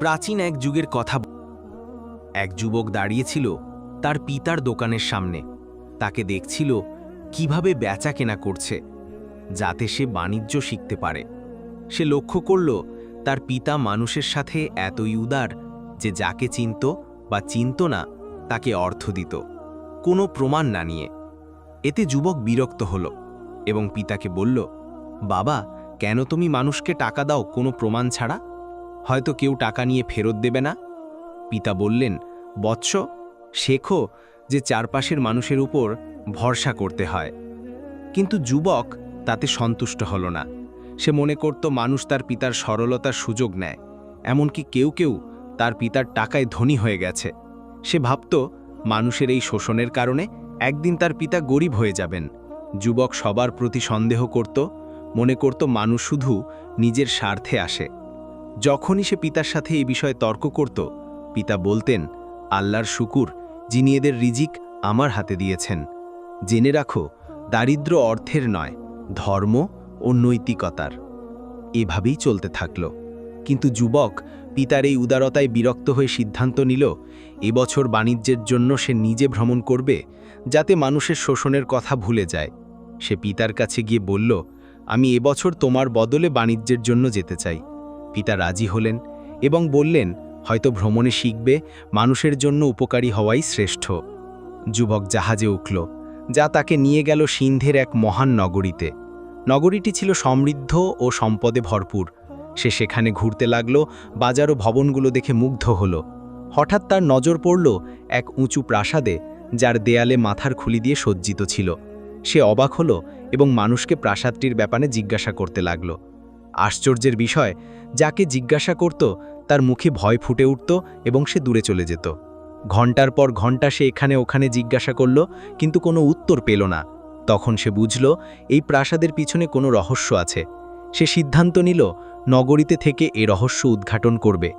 প্রাচীন এক যুগের কথা এক যুবক দাঁড়িয়েছিল তার পিতার দোকানের সামনে। তাকে দেখছিল কীভাবে বেচা কেনা করছে, যাতে সে বাণিজ্য শিখতে পারে। সে লক্ষ্য করল তার পিতা মানুষের সাথে এতই উদার যে যাকে চিনত বা চিনত না, তাকে অর্থ দিত। কোনো প্রমাণ না নিয়ে। এতে যুবক বিরক্ত হল এবং পিতাকে বলল, বাবা, কেন তুমি মানুষকে টাকা দাও কোনো প্রমাণ ছাড়া? হয়তো কেউ টাকা নিয়ে ফেরত দেবে না? পিতা বললেন, বৎস, শেখো যে চারপাশের মানুষের উপর ভরসা করতে হয়। কিন্তু যুবক তাতে সন্তুষ্ট হল না। সে মনে করত মানুষ তার পিতার সরলতার সুযোগ নেয়, এমনকি কেউ কেউ তার পিতার টাকায় ধনী হয়ে গেছে। সে ভাবত, মানুষের এই শোষণের কারণে একদিন তার পিতা গরিব হয়ে যাবেন। যুবক সবার প্রতি সন্দেহ করত, মনে করত মানুষ শুধু নিজের স্বার্থে আসে। যখনই সে পিতার সাথে এই বিষয়ে তর্ক করত, পিতা বলতেন, আল্লাহর শুকুর, যিনি এদের রিজিক আমার হাতে দিয়েছেন। জেনে রাখো, দারিদ্র অর্থের নয়, ধর্ম ও নৈতিকতার। এভাবেই চলতে থাকল। কিন্তু যুবক পিতার এই উদারতায় বিরক্ত হয়ে সিদ্ধান্ত নিল এবছর বাণিজ্যের জন্য সে নিজে ভ্রমণ করবে, যাতে মানুষের শোষণের কথা ভুলে যায়। সে পিতার কাছে গিয়ে বলল, আমি এবছর তোমার বদলে বাণিজ্যের জন্য যেতে চাই। পিতা রাজি হলেন এবং বললেন, হয়তো ভ্রমণে শিখবে, মানুষের জন্য উপকারী হওয়াই শ্রেষ্ঠ। যুবক জাহাজে উঠল, যা তাকে নিয়ে গেল সিন্ধের এক মহান নগরীতে। নগরীটি ছিল সমৃদ্ধ ও সম্পদে ভরপুর। সে সেখানে ঘুরতে লাগল, বাজার ও ভবনগুলো দেখে মুগ্ধ হল। হঠাৎ তার নজর পড়ল এক উঁচু প্রাসাদে, যার দেয়ালে মাথার খুলি দিয়ে সজ্জিত ছিল। সে অবাক হল এবং মানুষকে প্রাসাদটির ব্যাপারে জিজ্ঞাসা করতে লাগল। আশ্চর্যের বিষয়, যাকে জিজ্ঞাসা করত, তার মুখে ভয় ফুটে উঠত এবং সে দূরে চলে যেত। ঘণ্টার পর ঘণ্টা সে এখানে ওখানে জিজ্ঞাসা করল, কিন্তু কোনো উত্তর পেল না। তখন সে বুঝল, এই প্রাসাদের পিছনে কোনো রহস্য আছে। সে সিদ্ধান্ত নিল, নগরীতে থেকে এ রহস্য উদ্ঘাটন করবে।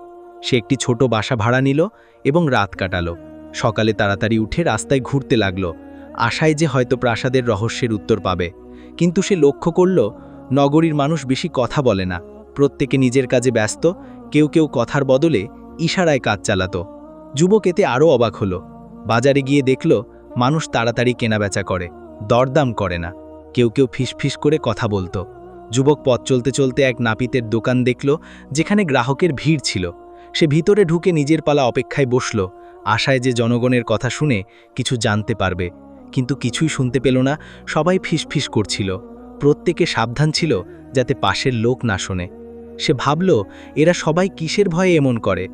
সে একটি ছোট বাসা ভাড়া নিল এবং রাত কাটালো। সকালে তাড়াতাড়ি উঠে রাস্তায় ঘুরতে লাগল। আশায় যে হয়তো প্রাসাদের রহস্যের উত্তর পাবে। কিন্তু সে লক্ষ্য করল নগরীর মানুষ বেশি কথা বলে না। প্রত্যেকে নিজের কাজে ব্যস্ত, কেউ কেউ কথার বদলে ইশারায় কাজ চালাত। যুবক এতে আরও অবাক হলো। বাজারে গিয়ে দেখল, মানুষ তাড়াতাড়ি কেনাবেচা করে, দরদাম করে না। কেউ কেউ ফিসফিস করে কথা বলতো। যুবক পথ চলতে চলতে এক নাপিতের দোকান দেখল, যেখানে গ্রাহকের ভিড় ছিল। সে ভিতরে ঢুকে নিজের পালা অপেক্ষায় বসল। আশায় যে জনগণের কথা শুনে কিছু জানতে পারবে, কিন্তু কিছুই শুনতে পেল না, সবাই ফিসফিস করছিল। প্রত্যেকে সাবধান ছিল যাতে পাশের লোক না শোনে। সে ভাবল, এরা সবাই কিসের ভয়ে এমন করে?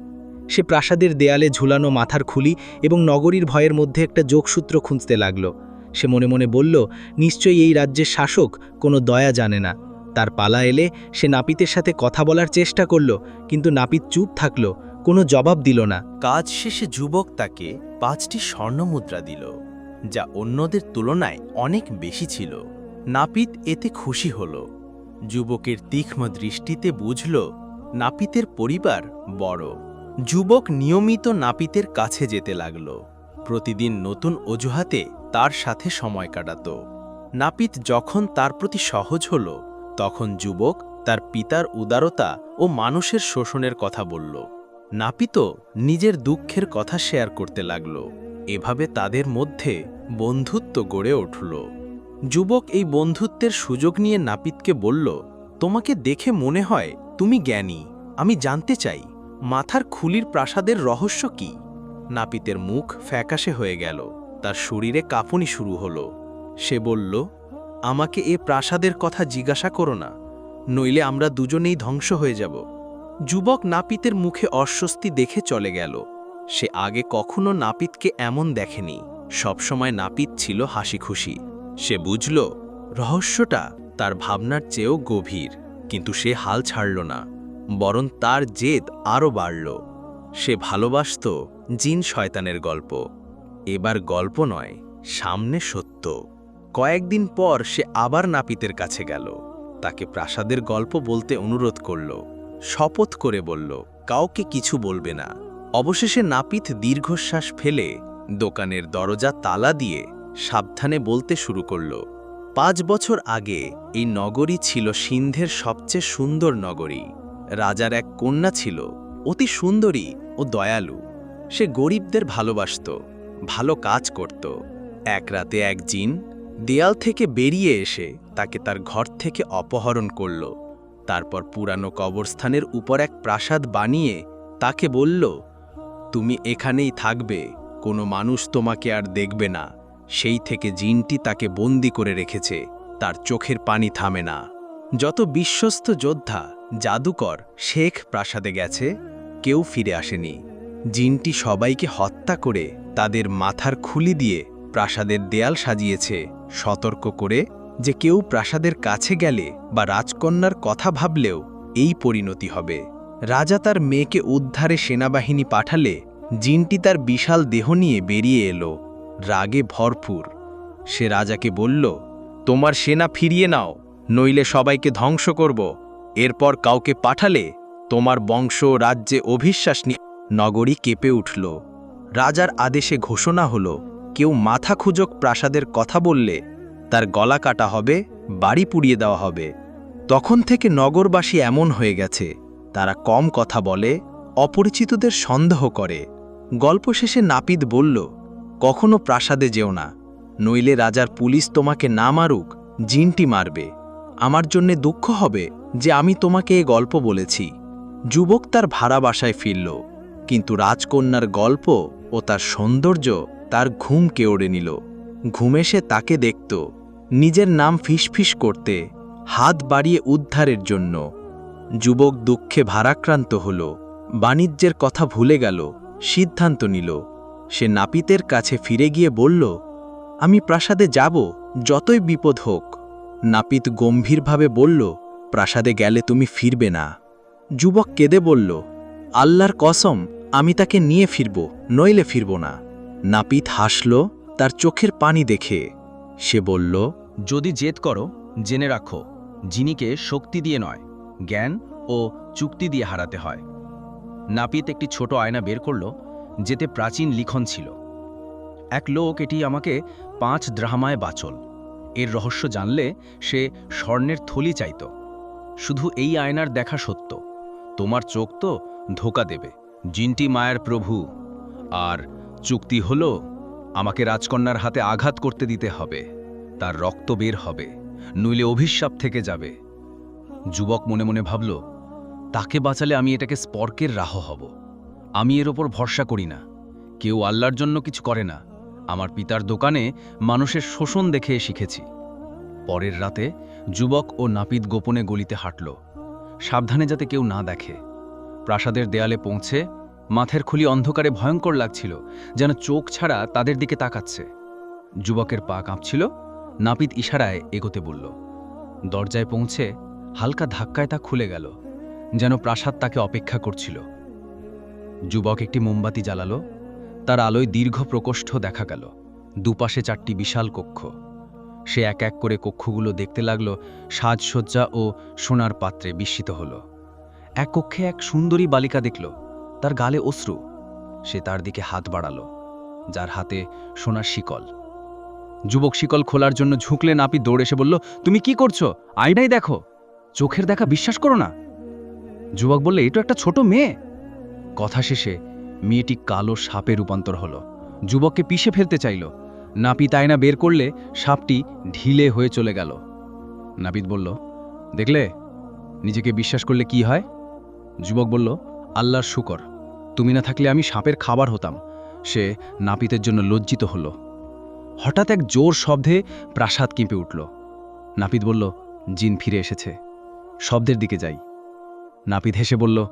সে প্রাসাদের দেয়ালে ঝুলানো মাথার খুলি এবং নগরীর ভয়ের মধ্যে একটা যোগসূত্র খুঁজতে লাগল। সে মনে মনে বলল, নিশ্চয়ই এই রাজ্যের শাসক কোনো দয়া জানে না। তার পালা এলে সে নাপিতের সাথে কথা বলার চেষ্টা করল, কিন্তু নাপিত চুপ থাকল, কোনো জবাব দিল না। কাজ শেষে যুবক তাকে পাঁচটি স্বর্ণমুদ্রা দিল, যা অন্যদের তুলনায় অনেক বেশি ছিল। নাপিত এতে খুশি হল। যুবকের তীক্ষ্ণ দৃষ্টিতে বুঝল, নাপিতের পরিবার বড়। যুবক নিয়মিত নাপিতের কাছে যেতে লাগল। প্রতিদিন নতুন অজুহাতে তার সাথে সময় কাটাত। নাপিত যখন তার প্রতি সহজ হল, তখন যুবক তার পিতার উদারতা ও মানুষের শোষণের কথা বলল। নাপিতও নিজের দুঃখের কথা শেয়ার করতে লাগল। এভাবে তাদের মধ্যে বন্ধুত্ব গড়ে উঠল। যুবক এই বন্ধুত্বের সুযোগ নিয়ে নাপিতকে বলল, তোমাকে দেখে মনে হয় তুমি জ্ঞানী। আমি জানতে চাই, মাথার খুলির প্রাসাদের রহস্য কি? নাপিতের মুখ ফ্যাকাশে হয়ে গেল। তার শরীরে কাঁপুনি শুরু হলো। সে বলল, আমাকে এ প্রাসাদের কথা জিজ্ঞাসা করো না, নইলে আমরা দুজনেই ধ্বংস হয়ে যাব। যুবক নাপিতের মুখে অস্বস্তি দেখে চলে গেল। সে আগে কখনো নাপিতকে এমন দেখেনি। সবসময় নাপিত ছিল হাসি খুশি সে বুঝল, রহস্যটা তার ভাবনার চেয়েও গভীর, কিন্তু সে হাল ছাড়ল না, বরং তার জেদ আরও বাড়ল। সে ভালোবাসত জিন শয়তানের গল্প। এবার গল্প নয়, সামনে সত্য। কয়েকদিন পর সে আবার নাপিতের কাছে গেল। তাকে প্রাসাদের গল্প বলতে অনুরোধ করল। শপথ করে বলল, কাউকে কিছু বলবে না। অবশেষে নাপিত দীর্ঘশ্বাস ফেলে দোকানের দরজা তালা দিয়ে সাবধানে বলতে শুরু করল, পাঁচ বছর আগে এই নগরী ছিল সিন্ধের সবচেয়ে সুন্দর নগরী। রাজার এক কন্যা ছিল, অতি সুন্দরী ও দয়ালু। সে গরিবদের ভালোবাসত, ভালো কাজ করত। এক রাতে এক জিন দেয়াল থেকে বেরিয়ে এসে তাকে তার ঘর থেকে অপহরণ করল। তারপর পুরানো কবরস্থানের উপর এক প্রাসাদ বানিয়ে তাকে বলল, তুমি এখানেই থাকবে, কোনো মানুষ তোমাকে আর দেখবে না। সেই থেকে জিনটি তাকে বন্দি করে রেখেছে, তার চোখের পানি থামে না। যত বিশ্বস্ত যোদ্ধা, জাদুকর, শেখ প্রাসাদে গেছে, কেউ ফিরে আসেনি। জিনটি সবাইকে হত্যা করে তাদের মাথার খুলি দিয়ে প্রাসাদের দেয়াল সাজিয়েছে, সতর্ক করে যে কেউ প্রাসাদের কাছে গেলে বা রাজকন্যার কথা ভাবলেও এই পরিণতি হবে। রাজা তার মেয়েকে উদ্ধারে সেনাবাহিনী পাঠালে জিনটি তার বিশাল দেহ নিয়ে বেরিয়ে এলো। রাগে ভরপুর। সে রাজাকে বলল, তোমার সেনা ফিরিয়ে নাও, নইলে সবাইকে ধ্বংস করব। এরপর কাউকে পাঠালে তোমার বংশ রাজ্যে অভিশ্বাস নিয়ে নগরী কেঁপে উঠল। রাজার আদেশে ঘোষণা হল, কেউ মাথা খুঁজক প্রাসাদের কথা বললে তার গলা কাটা হবে, বাড়ি পুড়িয়ে দেওয়া হবে। তখন থেকে নগরবাসী এমন হয়ে গেছে, তারা কম কথা বলে, অপরিচিতদের সন্দেহ করে। গল্প শেষে নাপিত বলল কখনো প্রাসাদে যেও না, নইলে রাজার পুলিশ তোমাকে না মারুক, জিনটি মারবে। আমার জন্যে দুঃখ হবে যে আমি তোমাকে এ গল্প বলেছি। যুবক তার ভাড়া বাসায় ফিরল, কিন্তু রাজকন্যার গল্প ও তার সৌন্দর্য তার ঘুম কেড়ে নিল। ঘুমে সে তাকে দেখত, নিজের নাম ফিসফিস করতে, হাত বাড়িয়ে উদ্ধারের জন্য। যুবক দুঃখে ভারাক্রান্ত হল, বাণিজ্যের কথা ভুলে গেল, সিদ্ধান্ত নিল। সে নাপিতের কাছে ফিরে গিয়ে বলল, আমি প্রাসাদে যাব, যতই বিপদ হোক। নাপিত গম্ভীরভাবে বলল, প্রাসাদে গেলে তুমি ফিরবে না। যুবক কেঁদে বলল, আল্লাহর কসম, আমি তাকে নিয়ে ফিরব, নইলে ফিরব না। নাপিত হাসল, তার চোখের পানি দেখে। সে বলল, যদি জেদ করো, জেনে রাখো, জিনিকে শক্তি দিয়ে নয়, জ্ঞান ও চুক্তি দিয়ে হারাতে হয়। নাপিত একটি ছোট আয়না বের করল যেতে প্রাচীন লিখন ছিল। এক লোক এটি আমাকে পাঁচ দ্রাহমায় বাচল। এর রহস্য জানলে সে স্বর্ণের থলি চাইত। শুধু এই আয়নার দেখা সত্য। তোমার চোখ তো ধোকা দেবে। জিনটি মায়ের প্রভু। আর চুক্তি হলো, আমাকে রাজকন্যার হাতে আঘাত করতে দিতে হবে। তার রক্ত বের হবে, নইলে অভিশাপ থেকে যাবে। যুবক মনে মনে ভাবল, তাকে বাঁচালে আমি এটাকে স্পর্কের রাহ হব। আমি এর ওপর ভরসা করি না। কেউ আল্লাহর জন্য কিছু করে না। আমার পিতার দোকানে মানুষের শোষণ দেখে শিখেছি। পরের রাতে যুবক ও নাপিত গোপনে গলিতে হাঁটল। সাবধানে যাতে কেউ না দেখে। প্রাসাদের দেয়ালে পৌঁছে মাথের খুলি অন্ধকারে ভয়ঙ্কর লাগছিল, যেন চোখ ছাড়া তাদের দিকে তাকাচ্ছে। যুবকের পা কাঁপছিল, নাপিত ইশারায় এগোতে বলল, দরজায় পৌঁছে হালকা ধাক্কায় তা খুলে গেল, যেন প্রাসাদ তাকে অপেক্ষা করছিল। যুবক একটি মোমবাতি জ্বালালো, তার আলোয় দীর্ঘ প্রকোষ্ঠ দেখা গেল, দুপাশে চারটি বিশাল কক্ষ। সে এক এক করে কক্ষগুলো দেখতে লাগল, সাজসজ্জা ও সোনার পাত্রে বিস্মিত হল। এক কক্ষে এক সুন্দরী বালিকা দেখল, তার গালে অশ্রু। সে তার দিকে হাত বাড়াল, যার হাতে সোনার শিকল। যুবক শিকল খোলার জন্য ঝুঁকলে নাপি দৌড়ে এসে বলল, তুমি কি করছ? আইনাই দেখো। চোখের দেখা বিশ্বাস করো না। যুবক বললে এটো একটা ছোট মেয়ে। কথা শেষে মেয়েটি কালো সাপে রূপান্তর হলো। যুবককে পিষে ফেলতে চাইল। নাপিত আয়না বের করলে সাপটি ঢিলে হয়ে চলে গেল। নাপিত বলল, দেখলে? নিজেকে বিশ্বাস করলে কি হয়? যুবক বলল, আল্লাহর শুকর। তুমি না থাকলে আমি সাপের খাবার হতাম। সে নাপিতের জন্য লজ্জিত হলো। হঠাৎ এক জোর শব্দে প্রাসাদ কেঁপে উঠল। নাপিত বলল, জিন ফিরে এসেছে। শব্দের দিকে যাই। নাপিত হেসে বলল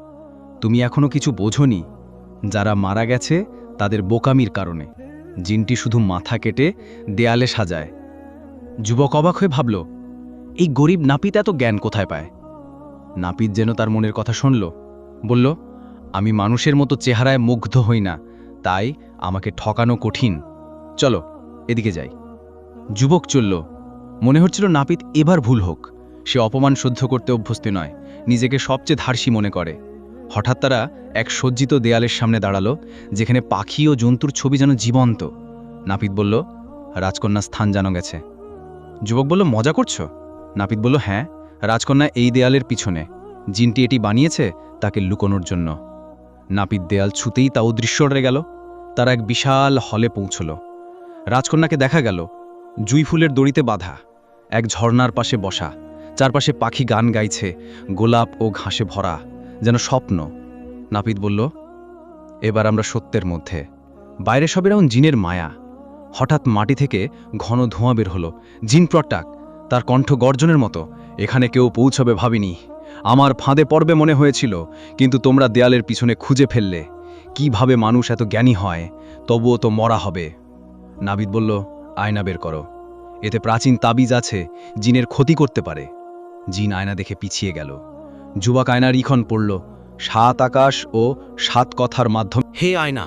তুমি এখনও কিছু বোঝনি। যারা মারা গেছে, তাদের বোকামির কারণে। জিনটি শুধু মাথা কেটে দেয়ালে সাজায়। যুবক অবাক হয়ে ভাবল, এই গরিব নাপিত এত জ্ঞান কোথায় পায়? নাপিত যেন তার মনের কথা শুনল, বলল, আমি মানুষের মতো চেহারায় মুগ্ধ হই না, তাই আমাকে ঠকানো কঠিন। চলো, এদিকে যাই। যুবক চলল। মনে হচ্ছিল নাপিত এবার ভুল হোক। সে অপমান সহ্য করতে অভ্যস্ত নয়, নিজেকে সবচেয়ে ধার্সি মনে করে। হঠাৎ তারা এক সজ্জিত দেয়ালের সামনে দাঁড়াল, যেখানে পাখি ও জন্তুর ছবি যেন জীবন্ত। নাপিত বলল, রাজকন্যা স্থান জানো গেছে। যুবক বলল, মজা করছ? নাপিত বলল হ্যাঁ রাজকন্যা এই দেয়ালের পিছনে। জিনটি এটি বানিয়েছে তাকে লুকোনোর জন্য। নাপিত দেয়াল ছুতেই অদৃশ্য হয়ে গেল। তারা এক বিশাল হলে পৌঁছল। রাজকন্যাকে দেখা গেল, জুই ফুলের দড়িতে বাঁধা, এক ঝর্ণার পাশে বসা, চারপাশে পাখি গান গাইছে, গোলাপ ও ঘাসে ভরা। যেন স্বপ্ন। নাপিত বলল, এবার আমরা সত্যের মধ্যে। বাইরে সব এরকম জিনের মায়া। হঠাৎ মাটি থেকে ঘন ধোঁয়া বের হলো। জিন প্রটাক তার কণ্ঠ গর্জনের মতো। এখানে কেউ পৌঁছবে ভাবিনি। আমার ফাঁদে পড়বে মনে হয়েছিল, কিন্তু তোমরা দেয়ালের পিছনে খুঁজে ফেললে। কীভাবে মানুষ এত জ্ঞানী হয়? তবুও তো মরা হবে। নাবিদ বলল, আয়না বের করো। এতে প্রাচীন তাবিজ আছে, জিনের ক্ষতি করতে পারে। জিন আয়না দেখে পিছিয়ে গেল। যুবক আয়নার ইখন পড়ল, সাত আকাশ ও সাত কথার মাধ্যমে। হে আয়না,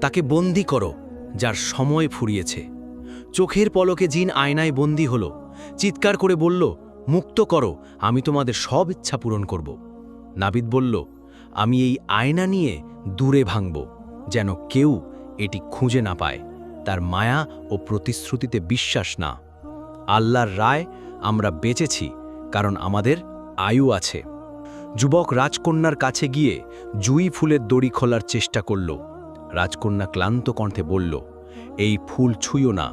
তাকে বন্দি করো, যার সময় ফুরিয়েছে। চোখের পলকে জিন আয়নায় বন্দি হলো, চিৎকার করে বলল, মুক্ত করো, আমি তোমাদের সব ইচ্ছা পূরণ করব। নাবিদ বলল, আমি এই আয়না নিয়ে দূরে ভাঙব, যেন কেউ এটি খুঁজে না পায়। তার মায়া ও প্রতিশ্রুতিতে বিশ্বাস না। আল্লাহর রায় আমরা বেঁচেছি, কারণ আমাদের আয়ু আছে। যুবক রাজকন্যার কাছে গিয়ে জুই ফুলের দড়ি খোলার চেষ্টা করল। রাজকন্যা ক্লান্ত কণ্ঠে বলল, এই ফুল ছুঁয়ো না,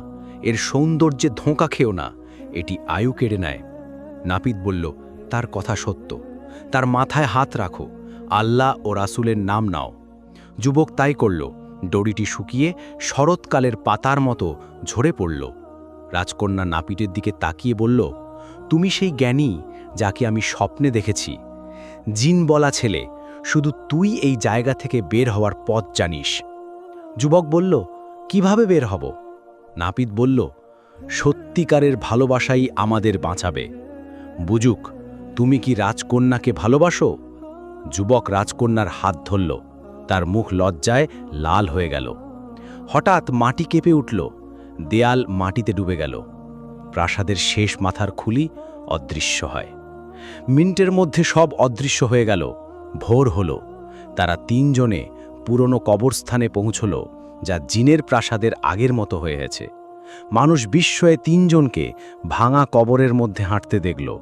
এর সৌন্দর্যে ধোঁকা খেও না, এটি আয়ু কেড়ে নেয়। নাপিত বলল, তার কথা সত্য, তার মাথায় হাত রাখো, আল্লাহ ও রাসুলের নাম নাও। যুবক তাই করল, দড়িটি শুকিয়ে শরৎকালের পাতার মতো ঝরে পড়ল। রাজকন্যা নাপিতের দিকে তাকিয়ে বলল, তুমি সেই জ্ঞানী যাকে আমি স্বপ্নে দেখেছি। জিন বলা ছেলে, শুধু তুই এই জায়গা থেকে বের হওয়ার পথ জানিস। যুবক বলল, কীভাবে বের হব? নাপিত বলল, সত্যিকারের ভালোবাসাই আমাদের বাঁচাবে। বুজুক তুমি কি রাজকন্যাকে ভালোবাসো? যুবক রাজকন্যার হাত ধরল, তার মুখ লজ্জায় লাল হয়ে গেল। হঠাৎ মাটি কেঁপে উঠল, দেয়াল মাটিতে ডুবে গেল। প্রাসাদের শেষ মাথার খুলি অদৃশ্য হয়। মিনিটের মধ্যে সব অদৃশ্য হয়ে গেল। ভোর হল। তারা তিনজনে পুরনো কবরস্থানে পৌঁছল, যা জিনের প্রাসাদের আগের মতো হয়েছে মানুষ বিস্ময়ে তিনজনকে ভাঙা কবরের মধ্যে হাঁটতে দেখল।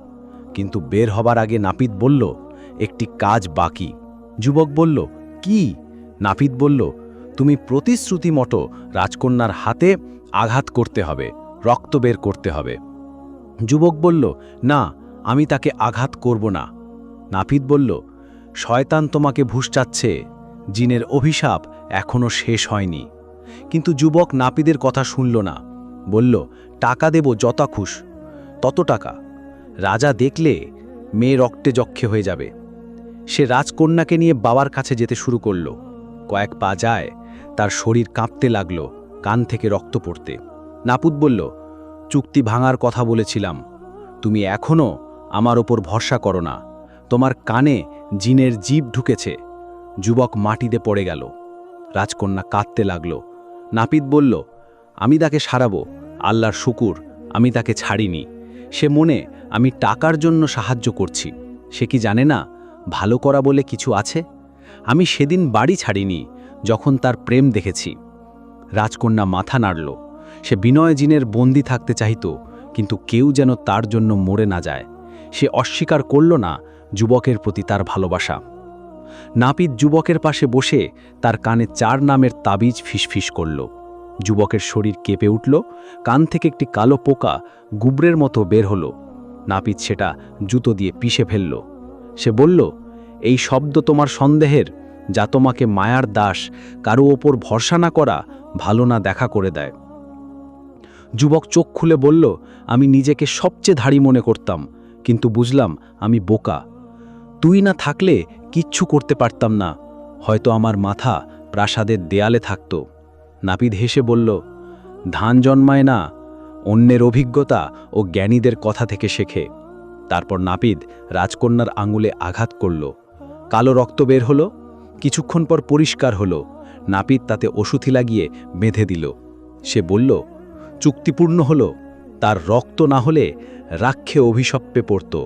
কিন্তু বের হবার আগে নাপিত বলল, একটি কাজ বাকি। যুবক বলল, কি? নাপিত বলল, তুমি প্রতিশ্রুতি মতো রাজকন্যার হাতে আঘাত করতে হবে, রক্ত বের করতে হবে। যুবক বলল, না আমি তাকে আঘাত করব না। নাপিত বলল, শয়তান তোমাকে ভুসচাচ্ছে জিনের অভিশাপ এখনও শেষ হয়নি। কিন্তু যুবক নাপিদের কথা শুনল না। বলল, টাকা দেব, যত খুশ। তত টাকা। রাজা দেখলে মেয়ে রক্তে যক্ষে হয়ে যাবে। সে রাজকন্যাকে নিয়ে বাবার কাছে যেতে শুরু করল। কয়েক পা যায়, তার শরীর কাঁপতে লাগল, কান থেকে রক্ত পড়তে। নাপুত বলল, চুক্তি ভাঙার কথা বলেছিলাম। তুমি এখনও আমার ওপর ভরসা করো না। তোমার কানে জিনের জীব ঢুকেছে। যুবক মাটিতে পড়ে গেল। রাজকন্যা কাঁদতে লাগল। নাপিত বলল, আমি তাকে সারাবো। আল্লাহর শুকুর, আমি তাকে ছাড়িনি। সে মনে, আমি টাকার জন্য সাহায্য করছি। সে কি জানে না, ভালো করা বলে কিছু আছে? আমি সেদিন বাড়ি ছাড়িনি, যখন তার প্রেম দেখেছি। রাজকন্যা মাথা নাড়ল। সে বিনয় জিনের বন্দি থাকতে চাইত কিন্তু কেউ যেন তার জন্য মরে না যায়। সে অস্বীকার করল না যুবকের প্রতি তার ভালোবাসা। নাপিত যুবকের পাশে বসে তার কানে চার নামের তাবিজ ফিসফিস করল। যুবকের শরীর কেঁপে উঠল, কান থেকে একটি কালো পোকা গুবরের মতো বের হলো। নাপিত সেটা জুতো দিয়ে পিষে ফেলল। সে বলল, এই শব্দ তোমার সন্দেহের, যা তোমাকে মায়ার দাস, কারও ওপর ভরসা না করা, ভালো না দেখা করে দেয়। যুবক চোখ খুলে বলল, আমি নিজেকে সবচেয়ে ধাড়ি মনে করতাম কিন্তু বুঝলাম আমি বোকা। তুই না থাকলে কিচ্ছু করতে পারতাম না। হয়তো আমার মাথা প্রাসাদের দেয়ালে থাকত। নাপিত হেসে বলল, ধান জন্মায় না, অন্যের অভিজ্ঞতা ও জ্ঞানীদের কথা থেকে শেখে। তারপর নাপিত রাজকন্যার আঙুলে আঘাত করল। কালো রক্ত বের হলো, কিছুক্ষণ পর পরিষ্কার হলো। নাপিত তাতে ওষুধি লাগিয়ে বেঁধে দিল। সে বলল, চুক্তিপূর্ণ হলো, তার রক্ত না হলে রাক্ষে অভিশপ্পে পড়ত।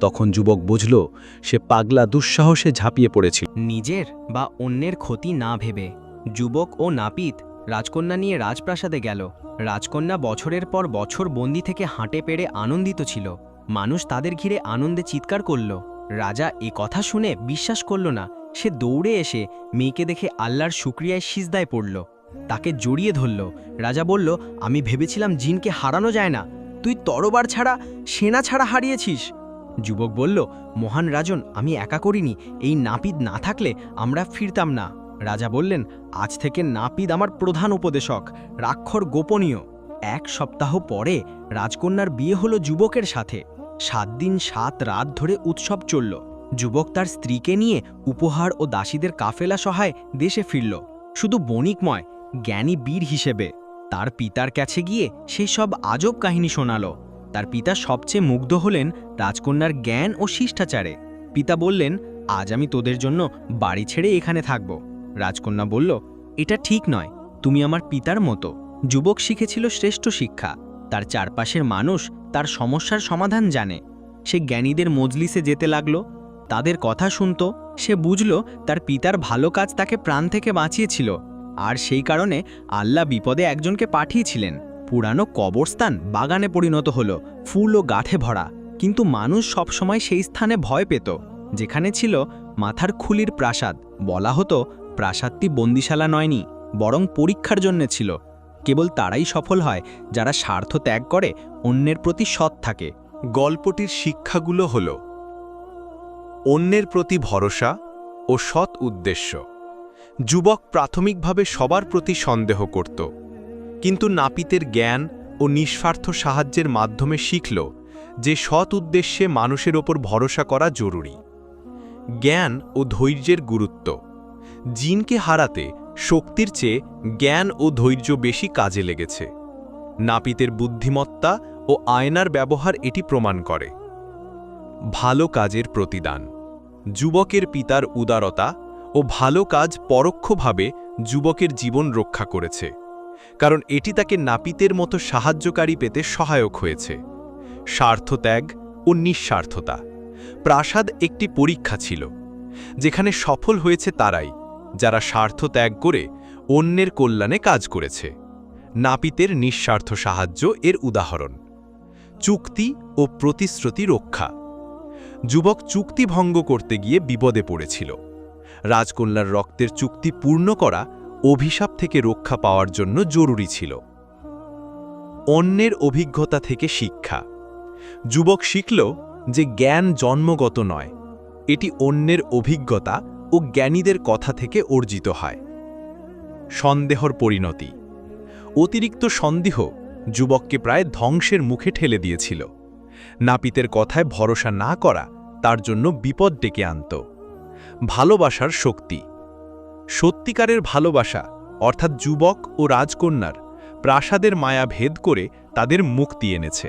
তখন যুবক বুঝল, সে পাগলা দুঃসাহসে ঝাঁপিয়ে পড়েছিল। নিজের বা অন্যের ক্ষতি না ভেবে যুবক ও নাপিত রাজকন্যা নিয়ে রাজপ্রাসাদে গেল। রাজকন্যা বছরের পর বছর বন্দি থেকে হাঁটে পেড়ে আনন্দিত ছিল। মানুষ তাদের ঘিরে আনন্দে চিৎকার করল। রাজা এ কথা শুনে বিশ্বাস করল না। সে দৌড়ে এসে মেয়েকে দেখে আল্লাহর শুক্রিয়ায় সিজদায় পড়ল। তাকে জড়িয়ে ধরল। রাজা বলল, আমি ভেবেছিলাম জিনকে হারানো যায় না। তুই তরবার ছাড়া, সেনা ছাড়া হারিয়েছিস। যুবক বলল, মহান রাজন, আমি একা করিনি। এই নাপিত না থাকলে আমরা ফিরতাম না। রাজা বললেন, আজ থেকে নাপিত আমার প্রধান উপদেশক, রাক্ষর গোপনীয়। এক সপ্তাহ পরে রাজকন্যার বিয়ে হলো যুবকের সাথে। সাত দিন সাত রাত ধরে উৎসব চলল। যুবক তার স্ত্রীকে নিয়ে উপহার ও দাসীদের কাফেলা সহায় দেশে ফিরল। শুধু বণিকময়, জ্ঞানী বীর হিসেবে। তার পিতার কাছে গিয়ে সেই সব আজব কাহিনী শোনালো। তার পিতা সবচেয়ে মুগ্ধ হলেন রাজকন্যার জ্ঞান ও শিষ্টাচারে। পিতা বললেন, আজ আমি তোদের জন্য বাড়ি ছেড়ে এখানে থাকব। রাজকন্যা বলল, এটা ঠিক নয়, তুমি আমার পিতার মতো। যুবক শিখেছিল শ্রেষ্ঠ শিক্ষা। তার চারপাশের মানুষ তার সমস্যার সমাধান জানে। সে জ্ঞানীদের মজলিসে যেতে লাগল। তাদের কথা শুনত। সে বুঝল, তার পিতার ভালো কাজ তাকে প্রাণ থেকে বাঁচিয়েছিল। আর সেই কারণে আল্লাহ বিপদে একজনকে পাঠিয়েছিলেন। পুরানো কবরস্থান বাগানে পরিণত হল, ফুল ও গাঠে ভরা। কিন্তু মানুষ সবসময় সেই স্থানে ভয় পেত, যেখানে ছিল মাথার খুলির প্রাসাদ। বলা হতো, প্রাসাদটি বন্দিশালা নয়নি, বরং পরীক্ষার জন্য ছিল। কেবল তারাই সফল হয়, যারা স্বার্থ ত্যাগ করে, অন্যের প্রতি সৎ থাকে। গল্পটির শিক্ষাগুলো হল, অন্যের প্রতি ভরসা ও সৎ উদ্দেশ্য। যুবক প্রাথমিকভাবে সবার প্রতি সন্দেহ করত। কিন্তু নাপিতের জ্ঞান ও নিঃস্বার্থ সাহায্যের মাধ্যমে শিখল যে সৎ উদ্দেশ্যে মানুষের ওপর ভরসা করা জরুরি। জ্ঞান ও ধৈর্যের গুরুত্ব। জিনকে হারাতে শক্তির চেয়ে জ্ঞান ও ধৈর্য বেশি কাজে লেগেছে। নাপিতের বুদ্ধিমত্তা ও আয়নার ব্যবহার এটি প্রমাণ করে। ভালো কাজের প্রতিদান। যুবকের পিতার উদারতা ও ভালো কাজ পরোক্ষভাবে যুবকের জীবন রক্ষা করেছে। কারণ এটি তাকে নাপিতের মতো সাহায্যকারী পেতে সহায়ক হয়েছে। স্বার্থত্যাগ ও নিঃস্বার্থতা। প্রাসাদ একটি পরীক্ষা ছিল, যেখানে সফল হয়েছে তারাই, যারা স্বার্থ ত্যাগ করে অন্যের কল্যাণে কাজ করেছে। নাপিতের নিঃস্বার্থ সাহায্য এর উদাহরণ। চুক্তি ও প্রতিশ্রুতি রক্ষা। যুবক চুক্তি ভঙ্গ করতে গিয়ে বিপদে পড়েছিল। রাজকন্যার রক্তের চুক্তি পূর্ণ করা অভিশাপ থেকে রক্ষা পাওয়ার জন্য জরুরি ছিল। অন্যের অভিজ্ঞতা থেকে শিক্ষা। যুবক শিখল যে জ্ঞান জন্মগত নয়, এটি অন্যের অভিজ্ঞতা ও জ্ঞানীদের কথা থেকে অর্জিত হয়। সন্দেহর পরিণতি। অতিরিক্ত সন্দেহ যুবককে প্রায় ধ্বংসের মুখে ঠেলে দিয়েছিল। নাপিতের কথায় ভরসা না করা তার জন্য বিপদ ডেকে আনত। ভালোবাসার শক্তি। সত্যিকারের ভালোবাসা, অর্থাৎ যুবক ও রাজকন্যার, প্রাসাদের মায়া ভেদ করে তাদের মুক্তি এনেছে।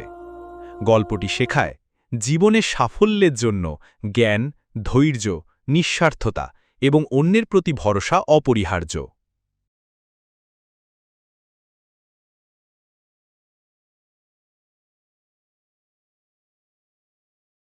গল্পটি শেখায় জীবনে সাফল্যের জন্য জ্ঞান, ধৈর্য, নিঃস্বার্থতা এবং অন্যের প্রতি ভরসা অপরিহার্য।